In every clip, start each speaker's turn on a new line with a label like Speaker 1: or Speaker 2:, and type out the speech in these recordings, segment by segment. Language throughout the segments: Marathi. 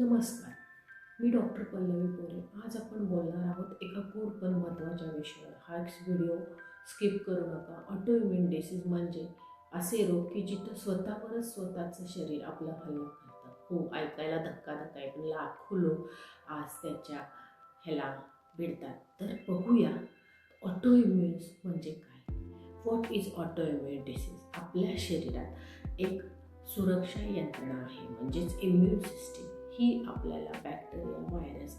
Speaker 1: नमस्कार. मी डॉक्टर पल्लवी पोरे. आज आपण बोलणार आहोत एका गोड पण महत्त्वाच्या विषयावर. हा व्हिडिओ स्किप करू नका. ऑटो इम्युन डिसीज म्हणजे असे रोग की जिथं स्वतःवरच स्वतःचं शरीर आपलं हल्ला करतं. हो ऐकायला धक्का आहे. पण लाखो लोक आज त्याच्या ह्याला भिडतात. तर बघूया ऑटो ऑटोइम्युन्स म्हणजे काय? What is auto immune disease आपल्या शरीरात एक सुरक्षा यंत्रणा आहे. म्हणजेच इम्युन सिस्टीम ही आपल्याला बॅक्टेरिया व्हायरस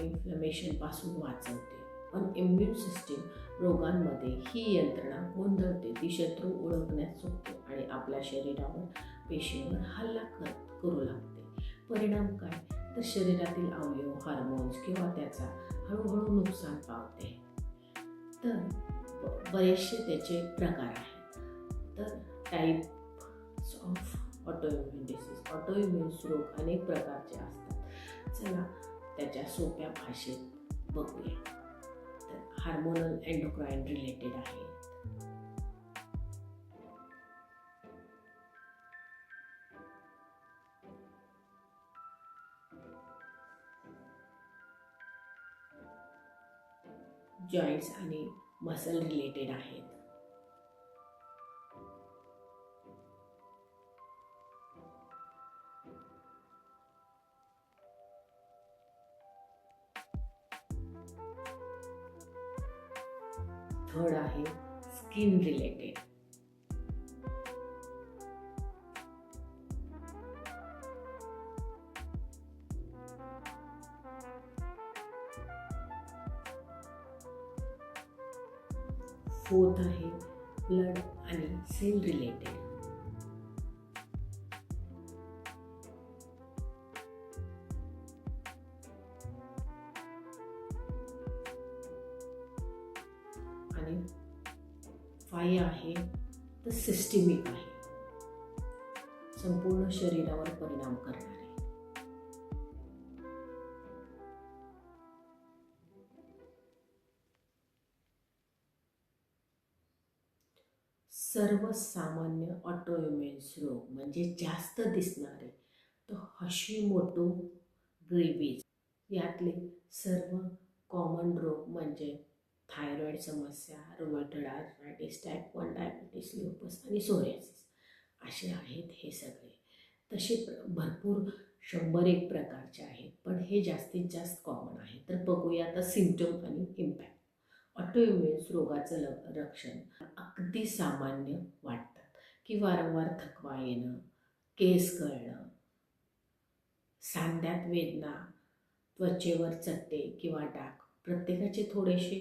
Speaker 1: इन्फ्लमेशनपासून वाचवते. पण इम्युन सिस्टीम रोगांमध्ये ही यंत्रणा गोंधळते. ती शत्रू ओळखण्यास चुकते आणि आपल्या शरीरावर पेशींवर हल्ला कर करू लागते. परिणाम काय? तर शरीरातील अवयव हार्मोन्स किंवा त्याचा हळूहळू नुकसान पावते. तर बरेचसे त्याचे प्रकार आहेत. तर टाईप ऑटोइम्युन डिसीज ऑटोइम्युन्स रोग अनेक प्रकारचे असतात. चला त्याच्या सोप्या भाषेत बघूया. तर हार्मोनल एन्डोक्राईन रिलेटेड आहे. जॉईंट्स आणि मसल रिलेटेड आहेत. थर्ड आहे स्किन रिलेटेड फोर्थ आहे ब्लड आणि सेल रिलेटेड आणि फाय आहे तर सिस्टिमिक आहे. संपूर्ण शरीरावर परिणाम करणारे. सर्वसामान्य ऑटोइम्युन्स रोग म्हणजे जास्त दिसणारे तो हशीमोटो ग्रेबीज यातले सर्व कॉमन रोग म्हणजे थायरॉईड समस्या rheumatoid arthritis type one diabetes lupus आणि सोरियासिस असे आहेत हे सगळे. तसे प्र भरपूर शंभर एक प्रकारचे आहेत पण हे जास्तीत जास्त कॉमन आहे. तर बघूया आता सिमटम आणि इम्पॅक्ट ऑटोइम्युन्स रोगाचं ल रक्षण अगदी सामान्य वाटतात की वारंवार थकवा येणं केस गळणं सांध्यात वेदना त्वचेवर चट्टे किंवा डाग प्रत्येकाचे थोडेसे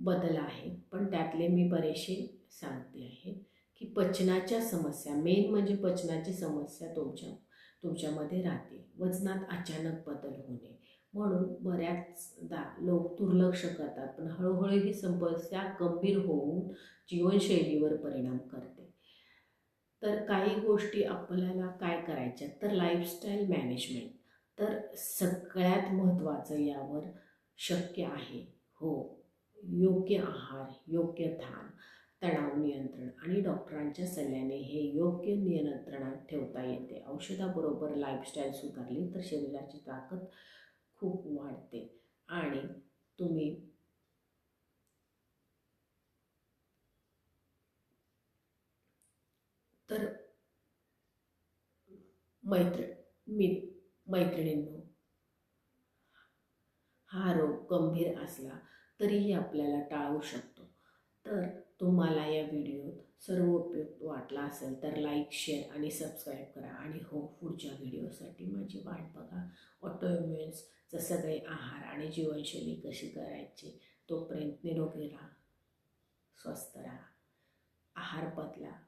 Speaker 1: बदल आहेत. पण त्यातले मी बरेचसे सांगते आहे की पचनाच्या समस्या मेन म्हणजे पचनाची समस्या तुमच्या तुमच्यामध्ये राहते. वजनात अचानक बदल होणे. म्हणून बऱ्याचदा लोक दुर्लक्ष करतात पण हळूहळू ही समस्या गंभीर होऊन जीवनशैलीवर परिणाम करते. तर काही गोष्टी आपल्याला काय करायच्या? तर लाईफस्टाईल मॅनेजमेंट तर सगळ्यात महत्त्वाचं यावर शक्य आहे. हो. योग्य आहार योग्य ध्यान तणाव नियंत्रण आणि डॉक्टरांच्या सल्ल्याने हे योग्य नियंत्रणात ठेवता येते. औषधाबरोबर लाईफस्टाईल सुधारली तर शरीराची ताकद खूप वाढते आणि तुम्ही तर मैत्र मी मैत्रिणींनो हा रोग गंभीर असला तरीही आपल्याला टाळू शकतो. तर तुम्हाला या व्हिडिओत सर्व उपयुक्त वाटला असेल तर लाईक शेअर आणि सबस्क्राईब करा. आणि हो पुढच्या व्हिडिओसाठी माझी वाट बघा. ऑटोइम्युन्सचं सगळे आहार आणि जीवनशैली कशी करायची तोपर्यंत निरोगी राहा स्वस्थ राहा. आहार बदला.